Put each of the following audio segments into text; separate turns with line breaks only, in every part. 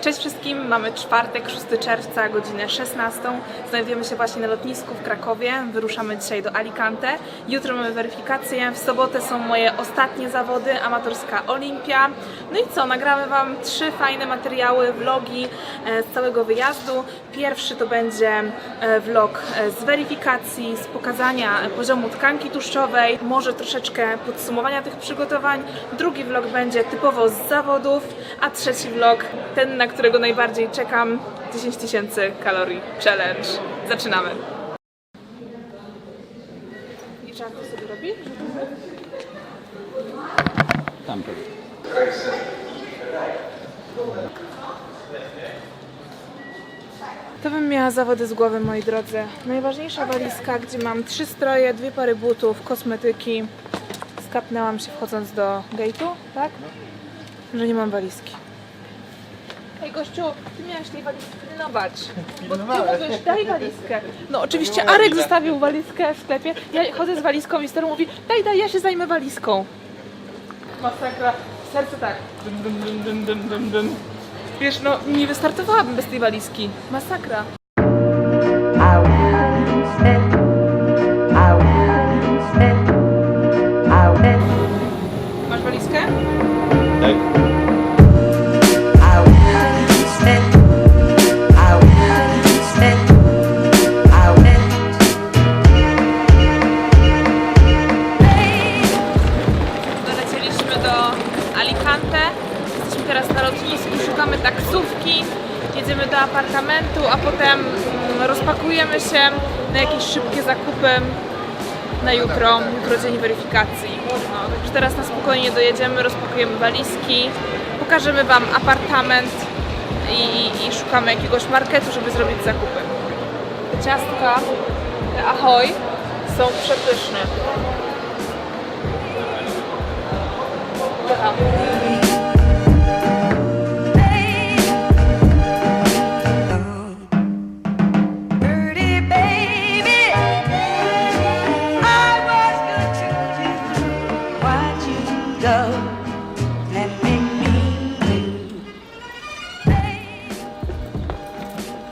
Cześć wszystkim, mamy czwartek, 6 czerwca, godzinę 16. Znajdujemy się właśnie na lotnisku w Krakowie. Wyruszamy dzisiaj do Alicante. Jutro mamy weryfikację. W sobotę są moje ostatnie zawody, amatorska Olimpia. No i co, nagramy Wam trzy fajne materiały, vlogi e, z całego wyjazdu. Pierwszy to będzie e, vlog e, z weryfikacji, z pokazania poziomu tkanki tłuszczowej, może troszeczkę podsumowania tych przygotowań. Drugi vlog będzie typowo z zawodów, a trzeci vlog, ten na którego najbardziej czekam, 10 tysięcy kalorii challenge. Zaczynamy. I jak to sobie robi?
Tam to.
To bym miała zawody z głowy, moi drodzy. Najważniejsza walizka, gdzie mam trzy stroje, dwie pary butów, kosmetyki. Skapnęłam się wchodząc do gate'u, tak? Że nie mam walizki. Ej gościu, ty miałeś tej walizki pilnować. Bo ty mówisz, daj walizkę. No oczywiście Arek zostawił walizkę w sklepie. Ja chodzę z walizką i stary mówi, daj, daj, ja się zajmę walizką. Masakra. Serce tak. Dum, dum, dum, dum, dum, dum, dum. Wiesz, no nie wystartowałabym bez tej walizki. Masakra. Jedziemy do apartamentu, a potem mm, rozpakujemy się na jakieś szybkie zakupy na jutro, jutro dzień weryfikacji. No, także teraz na spokojnie dojedziemy, rozpakujemy walizki, pokażemy Wam apartament i, i, szukamy jakiegoś marketu, żeby zrobić zakupy. Te ciastka, te ahoj są przepyszne. Kocham.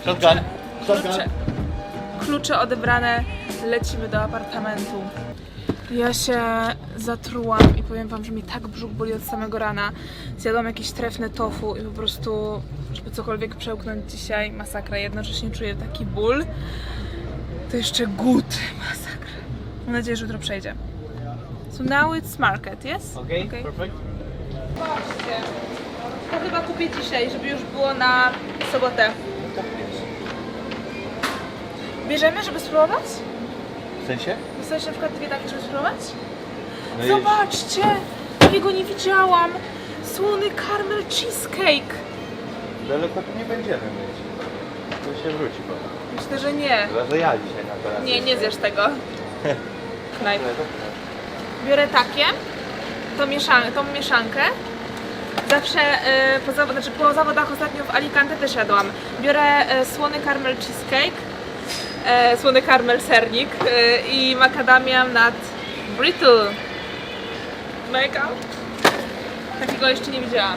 Shotgun.
Klucze, klucze odebrane, lecimy do apartamentu. Ja się zatrułam i powiem wam, że mi tak brzuch boli od samego rana. Zjadłam jakieś trefne tofu i po prostu, żeby cokolwiek przełknąć dzisiaj, masakra. Jednocześnie czuję taki ból. To jeszcze głód, masakra. Mam nadzieję, że jutro przejdzie. So now it's market, yes?
Okay,
Okay.
perfect.
Zobaczcie. To chyba kupię dzisiaj, żeby już było na sobotę. Bierzemy, żeby spróbować?
W sensie?
Dostałeś na przykład dwie takie, żeby spróbować?
No i-
Zobaczcie! Takiego nie widziałam! Słony caramel cheesecake!
Daleko tu nie będziemy mieć. To się wróci potem.
Myślę, że nie.
Chyba, że ja dzisiaj na kolację.
Nie, nie zjesz tego. Knajp.
To-
Biorę takie, tą, mieszan tą mieszankę. Zawsze e, po, zawo- znaczy po zawodach ostatnio w Alicante też jadłam. Biorę e, słony caramel cheesecake, e, słony caramel sernik e, i makadamian nad brittle. Mega. Takiego jeszcze nie widziałam.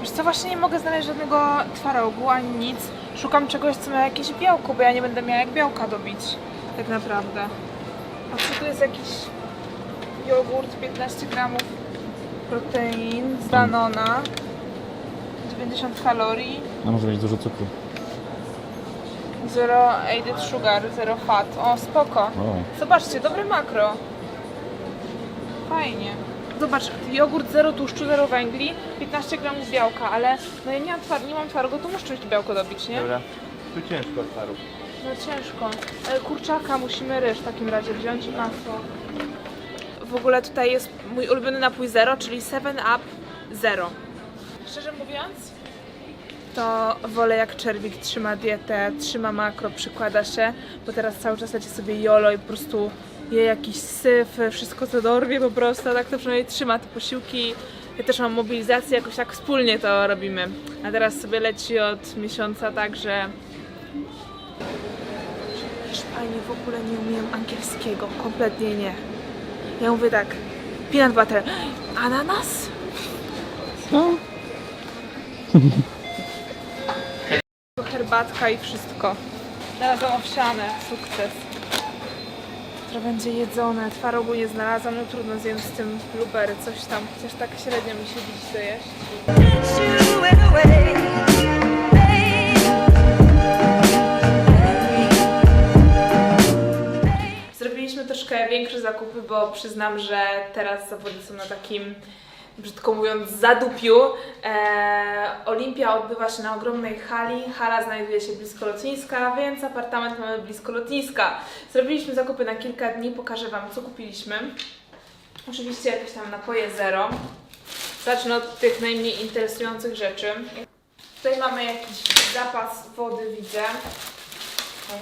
Wiesz co, właśnie nie mogę znaleźć żadnego twarogu ani nic. Szukam czegoś, co ma jakieś białko, bo ja nie będę miała jak białka dobić. Tak naprawdę. A co tu jest jakiś jogurt 15 gramów protein z Danona 90 kalorii
No może mieć dużo cukru.
Zero added sugar, zero fat o spoko
O.
zobaczcie, dobre makro fajnie zobacz, jogurt zero tłuszczu, zero węgli 15 gramów białka, ale no ja nie mam, twar- nie mam twarogu, to muszę czymś białko dobić, nie?
Dobra. Tu ciężko od paru.
No ciężko. E, Kurczaka musimy ryż w takim razie wziąć i masło. W ogóle tutaj jest mój ulubiony napój zero, czyli 7 Up Zero. Szczerze mówiąc, to wolę jak czerwik trzyma dietę, trzyma makro, przykłada się, bo teraz cały czas leci sobie jolo i po prostu je jakiś syf, wszystko co dorwie po prostu, tak to przynajmniej trzyma te posiłki. Ja też mam mobilizację, jakoś tak wspólnie to robimy. A teraz sobie leci od miesiąca tak, że Hiszpanii w ogóle nie umiem angielskiego, kompletnie nie. Ja mówię tak, peanut butter, ananas?
No.
herbatka i wszystko. Znalazłam owsiane, sukces. Które będzie jedzone. Twarogu nie znalazłam, no trudno zjem z tym blueberry, coś tam. Chociaż tak średnio mi się dziś to jeść.
Since you went away,
Zrobiliśmy troszkę większe zakupy, bo przyznam, że teraz zawody są na takim, brzydko mówiąc, zadupiu. Eee, Olimpia odbywa się na ogromnej hali. Hala znajduje się blisko lotniska, więc apartament mamy blisko lotniska. Zrobiliśmy zakupy na kilka dni, pokażę Wam, co kupiliśmy. Oczywiście jakieś tam napoje zero. Zacznę od tych najmniej interesujących rzeczy. Tutaj mamy jakiś zapas wody, widzę.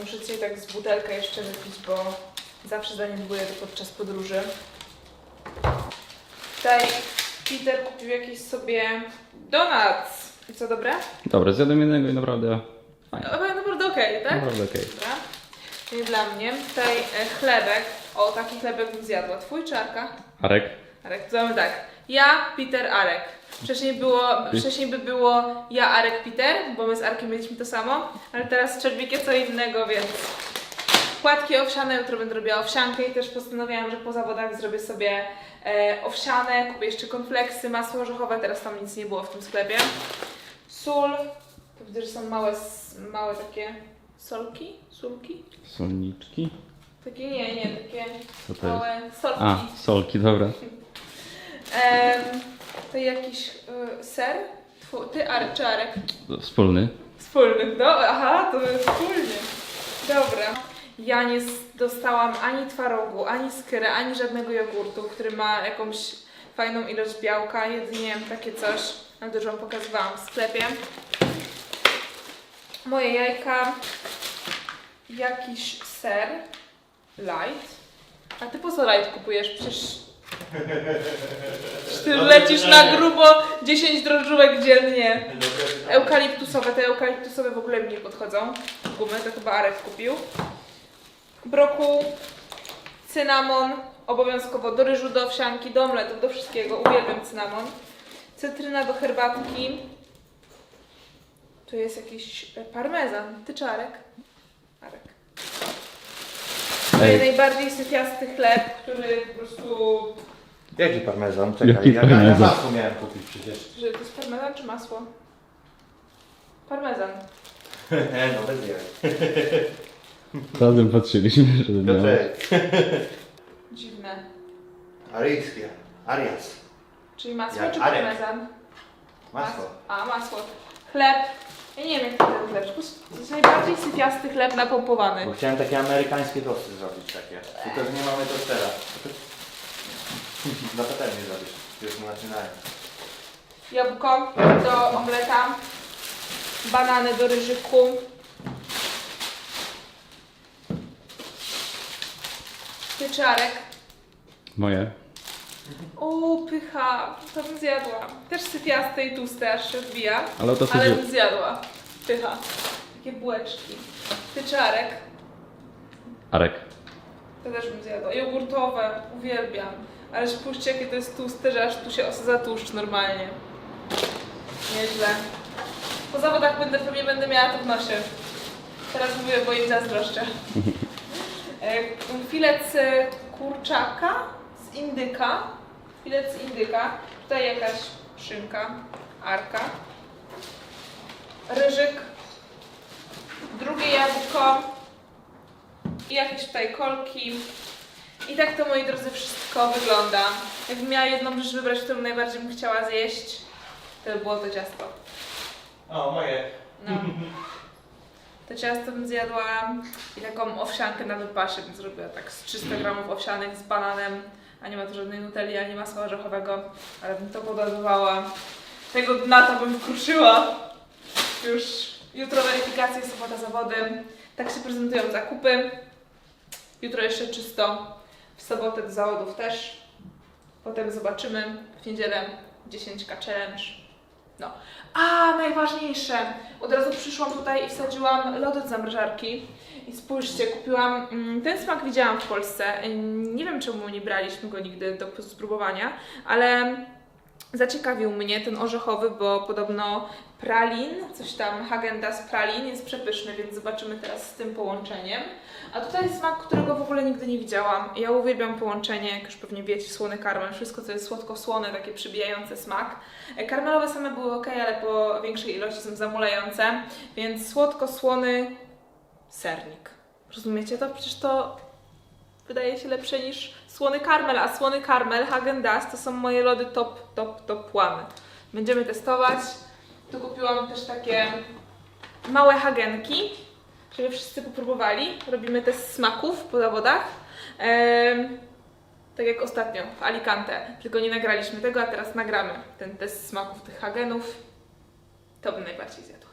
Muszę dzisiaj tak z butelkę jeszcze wypić, bo zawsze zaniedbuję to podczas podróży. Tutaj Peter kupił jakieś sobie donuts. I co, dobre?
Dobra, zjadłem jednego i naprawdę fajnie.
Naprawdę okej, tak?
Naprawdę okej.
Dobra. Dla mnie. Tutaj e, chlebek. O, taki chlebek bym zjadła. Twój czy Arka?
Arek?
Arek, to mamy tak. Ja, Peter, Arek. Wcześniej, było, wcześniej by było ja, Arek, Peter, bo my z Arkiem mieliśmy to samo, ale teraz z Czerwikiem co innego, więc płatki owsiane, jutro będę robiła owsiankę i też postanowiłam, że po zawodach zrobię sobie e, owsiane, kupię jeszcze konfleksy, masło orzechowe, teraz tam nic nie było w tym sklepie. Sól, to widzę, że są małe, małe takie solki, sulki?
Solniczki?
Takie nie, nie, takie
Co to jest?
małe solki.
A, solki, dobra.
Em, to jakiś y, ser? Twu, ty, Arek, czy Arek?
Wspólny.
Wspólny, no, aha, to wspólnie. Dobra. Ja nie dostałam ani twarogu, ani skyrę, ani żadnego jogurtu, który ma jakąś fajną ilość białka, jedynie takie coś, na Wam pokazywałam w sklepie. Moje jajka, jakiś ser, light. A ty po co light kupujesz? Przecież ty lecisz na grubo 10 drożdżówek dziennie. Eukaliptusowe, te eukaliptusowe w ogóle mi nie podchodzą. Gumy, to chyba Arek kupił. Brokuł, cynamon, obowiązkowo do ryżu, do owsianki, do omletów, do wszystkiego. Uwielbiam cynamon. Cytryna do herbatki. Tu jest jakiś e, parmezan. Ty czy Arek? Moje
Ej.
najbardziej syfiasty chleb, który po prostu...
Jaki parmezan? Czekaj,
Jaki
ja, ja
parmezan?
masło miałem kupić przecież.
Że to jest parmezan czy masło? Parmezan.
no bez jaj.
Razem patrzyliśmy, że miał.
Piotrek.
Dziwne.
Aryjskie. Arias.
Czyli masło
Jak
czy
Arek.
parmezan?
Masło.
A, masło. Chleb. Ja nie wiem jak to ten chleb. To jest najbardziej syfiasty chleb napompowany.
Bo chciałem takie amerykańskie tosty zrobić takie. Tylko nie mamy tostera. Na patelnię zrobić. Już zaczynają.
Jabłko do omleta. Banany do ryżyku. Pieczarek.
Moje.
O, pycha. To bym zjadła. Też syfiaste i tłuste, aż się odbija.
Ale to
Ale bym zjadła. Pycha. Takie bułeczki. Pieczarek.
Arek.
To też bym zjadła. Jogurtowe, uwielbiam. Ale spójrzcie, jakie to jest tłuste, że aż tu się osadza tłuszcz normalnie. Nieźle. Po zawodach będę, pewnie będę miała to w nosie. Teraz mówię, bo im zazdroszczę. E, Filet kurczaka, z indyka. Filet z indyka. Tutaj jakaś szynka, arka. Ryżyk. Drugie jabłko. I jakieś tutaj kolki. I tak to moi drodzy wszystko wygląda. Jakbym miała jedną rzecz wybrać, którą najbardziej bym chciała zjeść, to by było to ciasto.
O, moje.
No. To ciasto bym zjadła i taką owsiankę na wypasie bym zrobiła tak z 300 gramów owsianek z bananem, a nie ma tu żadnej nutelli, ani masła orzechowego, ale bym to podładowała. Tego dna to bym kruszyła. Już jutro weryfikacje, sobota zawody. Tak się prezentują zakupy. Jutro jeszcze czysto. W sobotę do zawodów też. Potem zobaczymy. W niedzielę 10k challenge. No. A, najważniejsze. Od razu przyszłam tutaj i wsadziłam lody do zamrażarki. I spójrzcie, kupiłam. mm, Ten smak widziałam w Polsce. Nie wiem czemu nie braliśmy go nigdy do spróbowania, ale zaciekawił mnie ten orzechowy, bo podobno pralin, coś tam Hagendas pralin jest przepyszny, więc zobaczymy teraz z tym połączeniem. A tutaj jest smak, którego w ogóle nigdy nie widziałam. Ja uwielbiam połączenie, jak już pewnie wiecie, słony karmel, wszystko co jest słodko-słone, takie przybijające smak. E, Karmelowe same były ok, ale po większej ilości są zamulające, więc słodko-słony sernik. Rozumiecie to? Przecież to wydaje się lepsze niż słony karmel, a słony karmel Hagen-Dazs to są moje lody top, top, top łamy. Będziemy testować. Tu kupiłam też takie małe hagenki, żeby wszyscy popróbowali. Robimy test smaków po zawodach. Tak jak ostatnio w Alicante, tylko nie nagraliśmy tego, a teraz nagramy ten test smaków tych hagenów. To bym najbardziej zjadła.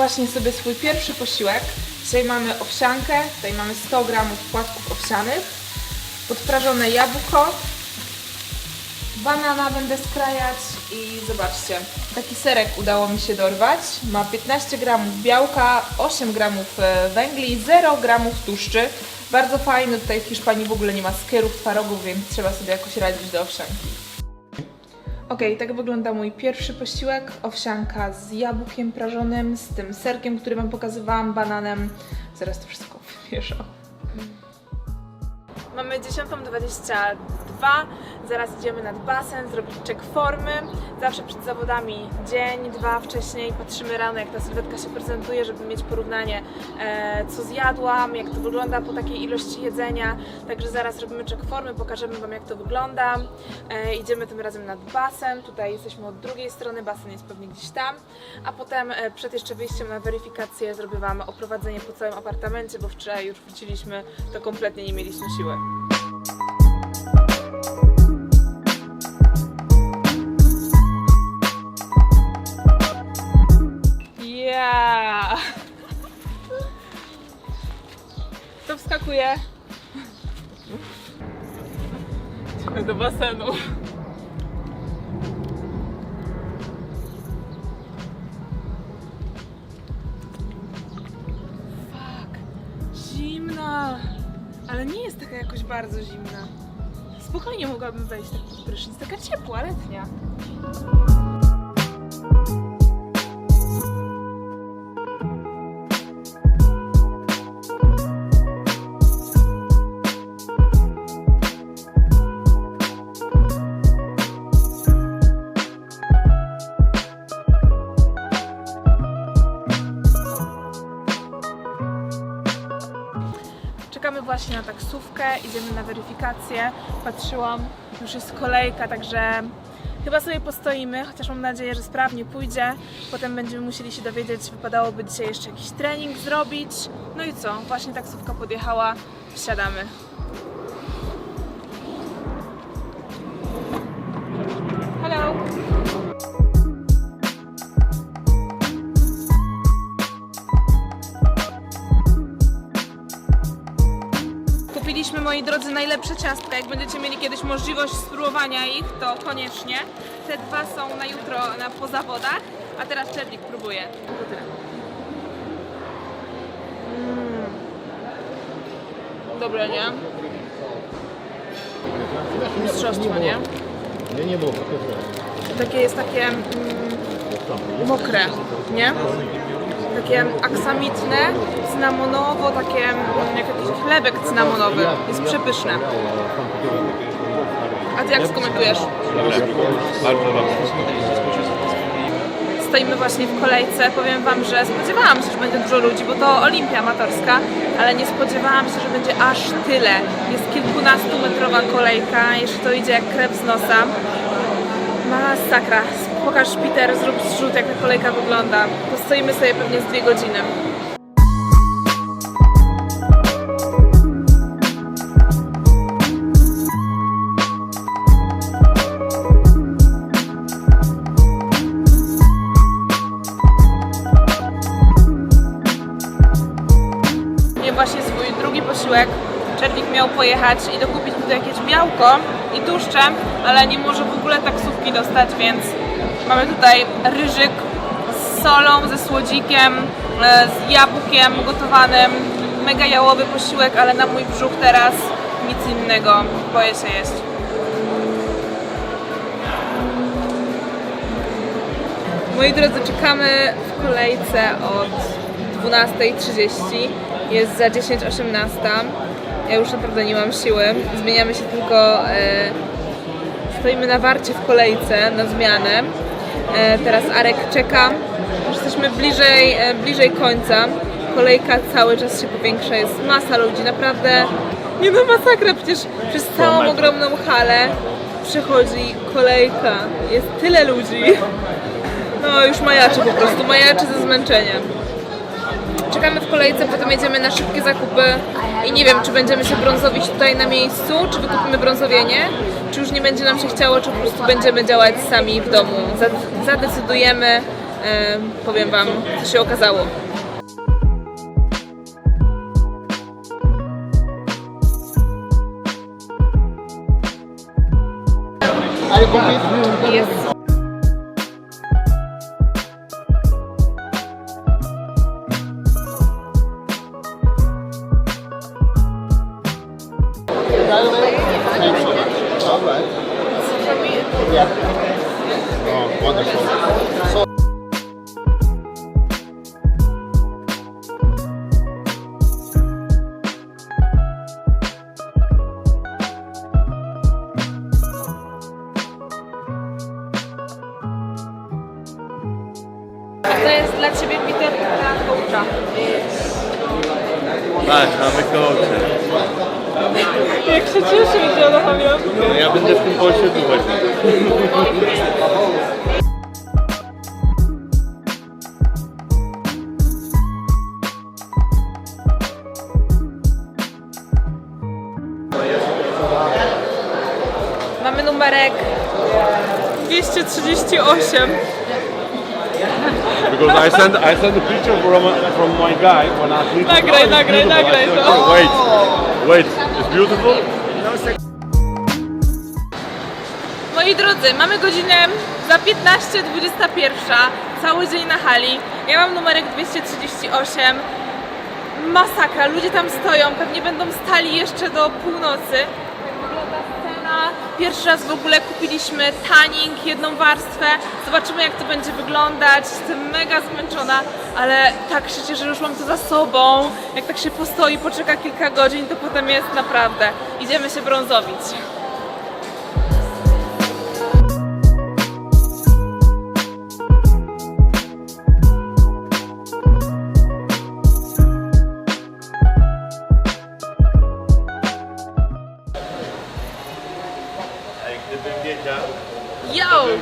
Właśnie sobie swój pierwszy posiłek. Dzisiaj mamy owsiankę, tutaj mamy 100 gramów płatków owsianych, podprażone jabłko, banana będę skrajać i zobaczcie, taki serek udało mi się dorwać. Ma 15 gramów białka, 8 gramów e, węgli, 0 gramów tłuszczy. Bardzo fajny, tutaj w Hiszpanii w ogóle nie ma skierów, twarogów, więc trzeba sobie jakoś radzić do owsianki. Okej, tak wygląda mój pierwszy posiłek. Owsianka z jabłkiem prażonym, z tym serkiem, który Wam pokazywałam, bananem. Zaraz to wszystko wymieszam. Mamy 10.22, zaraz idziemy nad basen, zrobić check formy. Zawsze przed zawodami dzień, dwa wcześniej patrzymy rano, jak ta sylwetka się prezentuje, żeby mieć porównanie, e, co zjadłam, jak to wygląda po takiej ilości jedzenia. Także zaraz robimy check formy, pokażemy Wam, jak to wygląda. E, idziemy tym razem nad basen, tutaj jesteśmy od drugiej strony, basen jest pewnie gdzieś tam. A potem e, przed jeszcze wyjściem na weryfikację zrobię Wam oprowadzenie po całym apartamencie, bo wczoraj już wróciliśmy, to kompletnie nie mieliśmy siły. Yeah! To wskakuje. Do basenu. Fuck. Zimna. Ale nie jest taka jakoś bardzo zimna. Spokojnie mogłabym wejść pod prysznic. Taka ciepła, letnia. Idziemy na weryfikację. Patrzyłam, już jest kolejka, także chyba sobie postoimy, chociaż mam nadzieję, że sprawnie pójdzie. Potem będziemy musieli się dowiedzieć, wypadałoby dzisiaj jeszcze jakiś trening zrobić. No i co? Właśnie taksówka podjechała, wsiadamy. Hello! Moi drodzy, najlepsze ciastka. Jak będziecie mieli kiedyś możliwość spróbowania ich, to koniecznie. Te dwa są na jutro na, po zawodach, a teraz Czernik próbuje. To tyle. Mm. Dobre, nie? Mistrzostwo, nie?
Nie, nie było.
Takie jest takie mm, mokre, nie? Takie aksamitne, cynamonowo, takie mm, jak jakiś chlebek cynamonowy. Jest przepyszne. A ty jak skomentujesz?
Bardzo dobrze.
Stoimy właśnie w kolejce. Powiem Wam, że spodziewałam się, że będzie dużo ludzi, bo to Olimpia amatorska, ale nie spodziewałam się, że będzie aż tyle. Jest kilkunastometrowa kolejka, jeszcze to idzie jak krew z nosa. Masakra pokaż Peter, zrób zrzut, jak ta kolejka wygląda. Postoimy sobie pewnie z dwie godziny. Właśnie swój drugi posiłek. Czernik miał pojechać i dokupić mi tu jakieś białko i tłuszcze, ale nie może w ogóle taksówki dostać, więc mamy tutaj ryżyk z solą, ze słodzikiem, e, z jabłkiem gotowanym. Mega jałowy posiłek, ale na mój brzuch teraz nic innego. Boję się jeść. Moi drodzy, czekamy w kolejce od 12.30. Jest za 10.18. Ja już naprawdę nie mam siły. Zmieniamy się tylko. E, stoimy na warcie w kolejce na zmianę. E, teraz Arek czeka. Już jesteśmy bliżej, e, bliżej końca. Kolejka cały czas się powiększa. Jest masa ludzi, naprawdę. Nie no, masakra, przecież przez całą ogromną halę przechodzi kolejka. Jest tyle ludzi. No już majaczy po prostu, majaczy ze zmęczenia. Czekamy w kolejce, potem jedziemy na szybkie zakupy i nie wiem, czy będziemy się brązowić tutaj na miejscu, czy wykupimy brązowienie, czy już nie będzie nam się chciało, czy po prostu będziemy działać sami w domu. Zad- Zadecydujemy, powiem Wam, co się okazało. Jest
All right. Yeah. Oh, wonderful. So
Jak się cieszę, że Cię uruchomiłam.
No, ja będę w tym osiedlu właśnie.
Mamy numerek 238.
Because I sent I sent a picture from from my guy when I.
Nagraj, nagraj, nagraj to.
"Oh, Wait, wait, beautiful.
Moi drodzy, mamy godzinę za 15.21, cały dzień na hali. Ja mam numerek 238. Masakra, ludzie tam stoją, pewnie będą stali jeszcze do północy. Pierwszy raz w ogóle kupiliśmy tanning, jedną warstwę. Zobaczymy jak to będzie wyglądać. Jestem mega zmęczona, ale tak się cieszę, że już mam to za sobą. Jak tak się postoi, poczeka kilka godzin, to potem jest naprawdę. Idziemy się brązowić.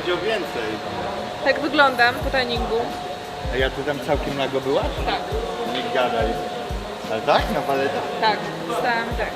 Wziął więcej.
Tak wyglądam po treningu.
A ja ty tam całkiem nago byłaś?
Tak,
Nie gadaj. Ale tak? Na paletach?
tak, stałam tak.